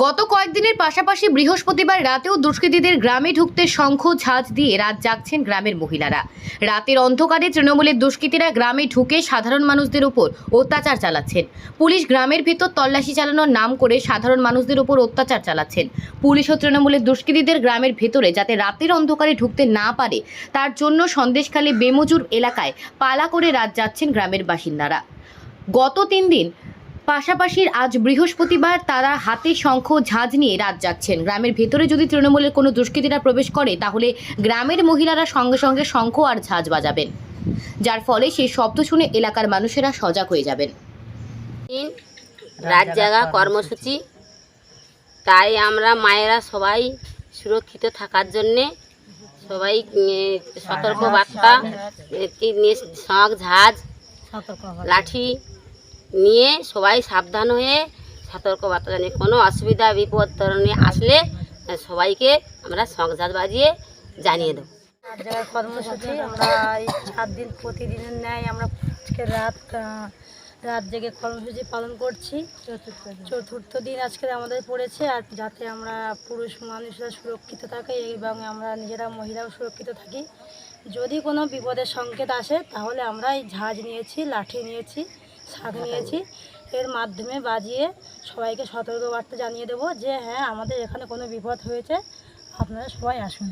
গত কয়েকদিনের পাশাপাশি বৃহস্পতিবার রাতেও দুষ্কৃতীদের গ্রামে ঢুকতে শঙ্খ ঝাঁজ দিয়ে রাত জাগছেন গ্রামের মহিলারা। রাতের অন্ধকারে তৃণমূলের দুষ্কৃতীরা গ্রামে ঢুকে সাধারণ মানুষদের উপর অত্যাচার চালাচ্ছেন। পুলিশ গ্রামের ভিতর তল্লাশি চালানোর নাম করে সাধারণ মানুষদের উপর অত্যাচার চালাচ্ছেন। পুলিশ ও তৃণমূলের দুষ্কৃতীদের গ্রামের ভেতরে যাতে রাতের অন্ধকারে ঢুকতে না পারে, তার জন্য সন্দেশখালী বেমজুর এলাকায় পালা করে রাত যাচ্ছেন গ্রামের বাসিন্দারা। গত তিন দিন পাশাপাশি আজ বৃহস্পতিবার তারা হাতে শঙ্খ ঝাঁজ নিয়ে রাত যাচ্ছেন। গ্রামের ভেতরে যদি তৃণমূলের কোনো দুষ্কৃতীরা প্রবেশ করে তাহলে গ্রামের মহিলারা সঙ্গে সঙ্গে শঙ্খ আর ঝাঁজ বাজাবেন। যার ফলে সেই শব্দ শুনে এলাকার মানুষেরা সজাগ হয়ে যাবেন। রাত জাগা কর্মসূচি। তাই আমরা মায়েরা সবাই সুরক্ষিত থাকার জন্যে সবাই সতর্ক বার্তা শখ ঝাঁজ লাঠি নিয়ে সবাই সাবধান হয়ে সতর্ক বার্তা জানিয়ে, কোনো অসুবিধা, বিপদ ধরনের আসলে সবাইকে আমরা ঝাঁজ বাজিয়ে জানিয়ে দেবো। কর্মসূচি আমরা এই চার দিন প্রতিদিনের ন্যায় আমরা আজকে রাত রাত জেগে কর্মসূচি পালন করছি। চতুর্থ দিন আজকে আমাদের পড়েছে আর যাতে আমরা পুরুষ মানুষরা সুরক্ষিত থাকে এবং আমরা নিজেরা মহিলাও সুরক্ষিত থাকি। যদি কোনো বিপদের সংকেত আসে তাহলে আমরা এই ঝাঁজ নিয়েছি, লাঠি নিয়েছি। শাক নিয়েছি। এর মাধ্যমে বাজিয়ে সবাইকে সতর্কবার্তা জানিয়ে দেব যে হ্যাঁ আমাদের এখানে কোনো বিপদ হয়েছে। আপনারা সবাই আসুন।